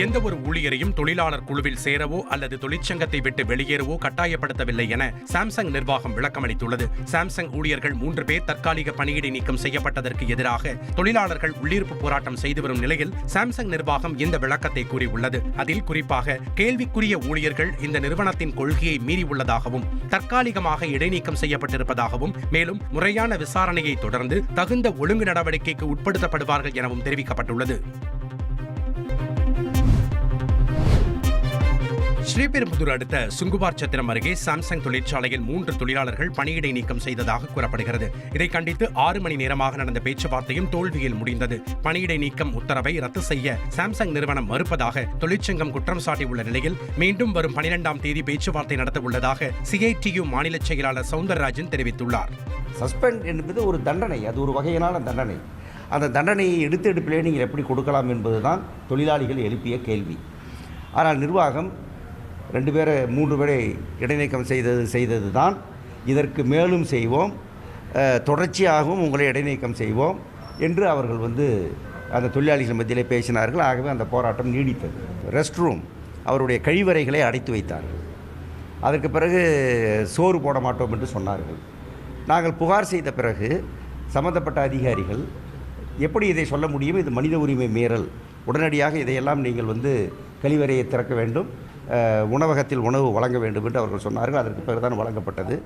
எந்த ஒரு ஊழியரையும் தொழிலாளர் குழுவில் சேரவோ அல்லது தொழிற்சங்கத்தை விட்டு வெளியேறவோ கட்டாயப்படுத்தவில்லை என சாம்சங் நிர்வாகம் விளக்கமளித்துள்ளது. சாம்சங் ஊழியர்கள் மூன்று பேர் தற்காலிக பணியிடை நீக்கம் செய்யப்பட்டதற்கு எதிராக தொழிலாளர்கள் உள்ளிருப்பு போராட்டம் செய்து வரும் நிலையில் சாம்சங் நிர்வாகம் இந்த விளக்கத்தை கூறியுள்ளது. அதில் குறிப்பாக கேள்விக்குரிய ஊழியர்கள் இந்த நிறுவனத்தின் கொள்கையை மீறியுள்ளதாகவும் தற்காலிகமாக இடைநீக்கம் செய்யப்பட்டிருப்பதாகவும் மேலும் முறையான விசாரணையை தொடர்ந்து தகுந்த ஒழுங்கு நடவடிக்கைக்கு உட்படுத்தப்படுவார்கள் எனவும் தெரிவிக்கப்பட்டுள்ளது. ஸ்ரீபெரும்புதூர் அடுத்த சுங்குவார் சத்திரம் அருகே சாம்சங் தொழிற்சாலையில் மூன்று தொழிலாளர்கள் பணியிடை நீக்கம் செய்ததாக கூறப்படுகிறது. இதை கண்டித்து ஆறு மணி நேரமாக நடந்த பேச்சுவார்த்தையும் தோல்வியில் முடிந்தது. பணியிடை நீக்கம் உத்தரவை ரத்து செய்ய சாம்சங் நிறுவனம் மறுப்பதாக தொழிற்சங்கம் குற்றம் சாட்டியுள்ள நிலையில் மீண்டும் வரும் பனிரெண்டாம் தேதி பேச்சுவார்த்தை நடத்த உள்ளதாக சிஐடியு மாநில செயலாளர் சவுந்தரராஜன் தெரிவித்துள்ளார். சஸ்பெண்ட் என்பது ஒரு தண்டனை. அது ஒரு வகையிலான தண்டனை. அந்த தண்டனையை எடுத்தெடுப்பிலே நீங்கள் எப்படி கொடுக்கலாம் என்பதுதான் தொழிலாளிகள் எழுப்பிய கேள்வி. ஆனால் நிர்வாகம் ரெண்டு பேரை மூன்று பேரை இடைநீக்கம் செய்தது செய்தது தான் இதற்கு மேலும் செய்வோம். தொடர்ச்சியாகவும் உங்களை இடைநீக்கம் செய்வோம் என்று அவர்கள் வந்து அந்த தொழிலாளிகள் மத்தியிலே பேசினார்கள். ஆகவே அந்த போராட்டம் நீடித்தது. ரெஸ்ட் ரூம் அவருடைய கழிவறைகளை அடைத்து வைத்தார்கள். அதற்கு பிறகு சோறு போட மாட்டோம் என்று சொன்னார்கள். நாங்கள் புகார் செய்த பிறகு சம்பந்தப்பட்ட அதிகாரிகள் எப்படி இதை சொல்ல முடியும்? இது மனித உரிமை மீறல். உடனடியாக இதையெல்லாம் நீங்கள் வந்து கழிவறையை திறக்க வேண்டும். உணவகத்தில் உணவு வழங்க வேண்டும் என்று அவர்கள் சொன்னார்கள். அதற்கு பிறகுதான் வழங்கப்பட்டது.